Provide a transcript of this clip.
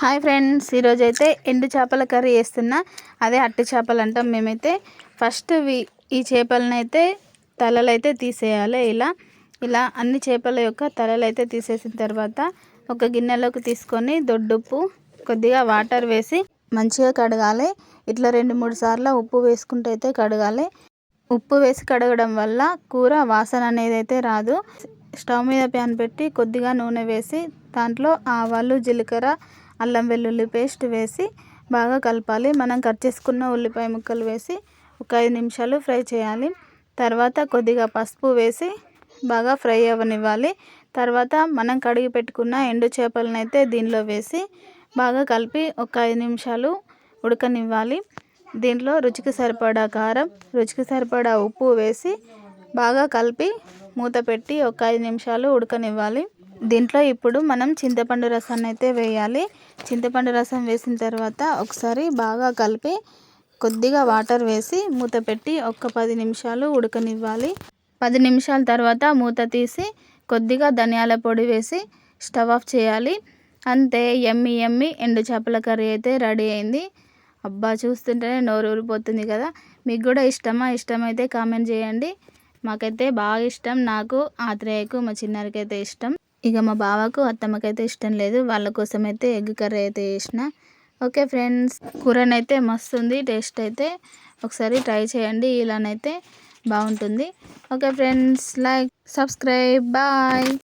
Hi friends ఈరోజు అయితే ఎండు చేపల కర్రీ వేస్తున్నా అదే అట్టి చేపలు అంటాం మేమైతే. ఫస్ట్ ఈ చేపలను అయితే తలలు అయితే తీసేయాలి ఇలా. ఇలా అన్ని చేపల యొక్క తలలు అయితే తీసేసిన తర్వాత ఒక గిన్నెలోకి తీసుకొని దొడ్డుప్పు కొద్దిగా వాటర్ వేసి మంచిగా కడగాలి. ఇట్లా రెండు మూడు సార్లు ఉప్పు వేసుకుంటూ అయితే కడగాలి. ఉప్పు వేసి కడగడం వల్ల కూర వాసన అనేది అయితే రాదు. స్టవ్ మీద ప్యాన్ పెట్టి కొద్దిగా నూనె వేసి దాంట్లో ఆవాలు జీలకర్ర అల్లం వెల్లుల్లి పేస్ట్ వేసి బాగా కలపాలి. మనం కట్ చేసుకున్న ఉల్లిపాయ ముక్కలు వేసి ఒక ఐదు నిమిషాలు ఫ్రై చేయాలి. తర్వాత కొద్దిగా పసుపు వేసి బాగా ఫ్రై అవ్వనివ్వాలి. తర్వాత మనం కడిగి పెట్టుకున్న ఎండు చేపలను అయితే దీనిలో వేసి బాగా కలిపి ఒక ఐదు నిమిషాలు ఉడకనివ్వాలి. దీంట్లో రుచికి సరిపడా కారం రుచికి సరిపడా ఉప్పు వేసి బాగా కలిపి మూత పెట్టి ఒక ఐదు నిమిషాలు ఉడకనివ్వాలి. దీంట్లో ఇప్పుడు మనం చింతపండు రసాన్ని అయితే వేయాలి. చింతపండు రసం వేసిన తర్వాత ఒకసారి బాగా కలిపి కొద్దిగా వాటర్ వేసి మూత పెట్టి ఒక్క పది నిమిషాలు ఉడకనివ్వాలి. పది నిమిషాల తర్వాత మూత తీసి కొద్దిగా ధనియాల పొడి వేసి స్టవ్ ఆఫ్ చేయాలి. అంతే ఎమ్మి ఎమ్మి ఎండు చేపల కర్రీ అయితే రెడీ అయింది. అబ్బా చూస్తుంటేనే నోరు ఊరిపోతుంది కదా. మీకు కూడా ఇష్టమా? ఇష్టమైతే కామెంట్ చేయండి. మాకైతే బాగా ఇష్టం. నాకు ఆత్రేయకు మా చిన్నారికి అయితే ఇష్టం. ఇక మా బావకు అత్తమ్మకైతే ఇష్టం లేదు. వాళ్ళ కోసం అయితే ఎగ్ కర్రీ అయితే చేసిన. ఓకే ఫ్రెండ్స్ కూరనైతే మస్తు ఉంది టేస్ట్ అయితే ఒకసారి ట్రై చేయండి. ఇలానైతే బాగుంటుంది. Okay friends like subscribe bye.